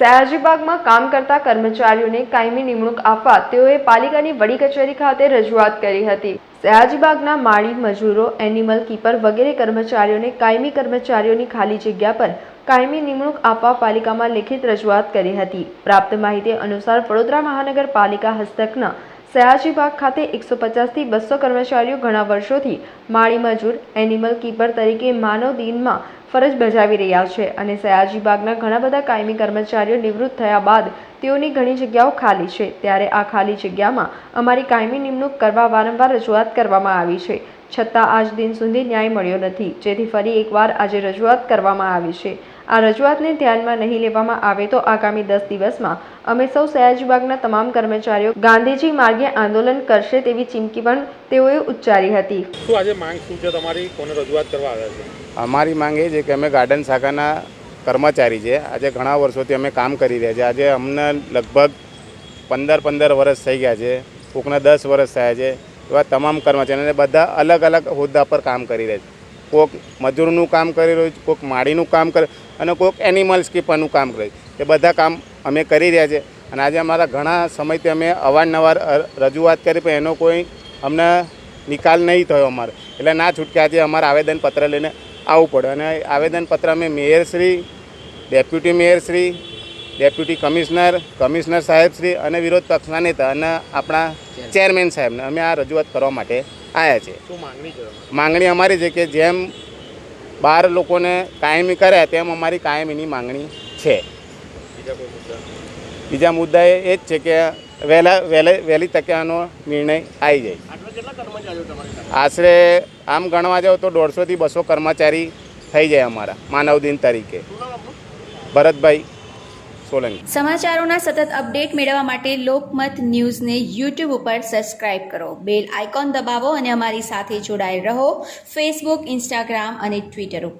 સયાજીબાગમાં કામ કરતા કર્મચારીઓને કાયમી નિમણૂક આપવા તેઓએ પાલિકાની વડી કચેરી ખાતે રજૂઆત કરી હતી. સયાજીબાગના માળી મજૂરો એનિમલ કીપર વગેરે કર્મચારીઓને કાયમી કર્મચારીઓની ખાલી જગ્યા પર કાયમી નિમણૂક આપવા પાલિકામાં લેખિત રજૂઆત કરી હતી. પ્રાપ્ત માહિતી અનુસાર વડોદરા મહાનગરપાલિકા હસ્તકના સયાજીબાગ ખાતે એકસો પચાસથી બસો કર્મચારીઓ ઘણા વર્ષોથી માળી મજૂર એનિમલ કીપર તરીકે માનવ દિનમાં ફરજ બજાવી રહ્યા છે અને સયાજીબાગના ઘણા બધા કાયમી કર્મચારીઓ નિવૃત્ત થયા બાદ તેઓની ઘણી જગ્યાઓ ખાલી છે. ત્યારે આ ખાલી જગ્યામાં અમારી કાયમી નિમણૂક કરવા વારંવાર રજૂઆત કરવામાં આવી છે. છતાં આજ દિન સુધી ન્યાય મળ્યો નથી. જેથી ફરી એકવાર આજે રજૂઆત કરવામાં આવી છે. આ રજૂઆતને ધ્યાનમાં નહીં લેવામાં આવે તો આગામી દસ દિવસમાં અમે સૌ સયાજીબાગના તમામ કર્મચારીઓ ગાંધીજી માર્ગે આંદોલન કરશે તેવી ચીમકી પણ તેઓએ ઉચ્ચારી હતી. શું આજે માંગ શું છે તમારી? કોને રજૂઆત કરવા આવ્યા છે? અમારી માંગ એ છે કે અમે ગાર્ડન શાખાના કર્મચારી છે. આજે ઘણા વર્ષોથી અમે કામ કરી રહ્યા છે આજે અમને લગભગ પંદર પંદર વર્ષ થઈ ગયા છે. કોકના દસ વર્ષ થયા છે. એવા તમામ કર્મચારીઓ બધા અલગ અલગ હોદ્દા પર કામ કરી રહ્યા છે. કોક મજૂરનું કામ કરી રહ્યું છે કોક માળીનું કામ કરે અને કોક એનિમલ્સ કીપરનું કામ કરે એ બધા કામ અમે કરી રહ્યા છે. અને આજે અમારા ઘણા સમયથી અમે અવારનવાર રજૂઆત કરી પણ એનો કોઈ અમને નિકાલ નહીં થયો અમારે. એટલે ના છૂટકે આજે અમારે આવેદનપત્ર લઈને આવવું પડે. અને આવેદનપત્ર અમે મેયરશ્રી ડેપ્યુટી મેયરશ્રી ડેપ્યુટી કમિશનર કમિશનર સાહેબશ્રી અને વિરોધ પક્ષના નેતા અને આપણા ચેરમેન સાહેબને અમે આ રજૂઆત કરવા માટે આવ્યા છે. માંગણી અમારી છે કે જેમ બાર લોકોને કાયમી કરે તેમ અમારી કાયમીની માંગણી છે. બીજા મુદ્દા? એ જ છે કે વહેલા વહેલે વહેલી તકે આનો નિર્ણય આવી જાય. આશરે આમ ગણવા જાઓ તો દોઢસોથી બસો કર્મચારી થઈ જાય અમારા માનવ દિન તરીકે ભરતભાઈ. સોલંકી. સમાચારોના સતત અપડેટ મેળવવા માટે લોકમત ન્યૂઝને યુટ્યુબ ઉપર સબસ્ક્રાઇબ કરો. બેલ આઇકોન દબાવો અને અમારી સાથે જોડાયેલ રહો. ફેસબુક ઇન્સ્ટાગ્રામ અને ટ્વિટર ઉપર.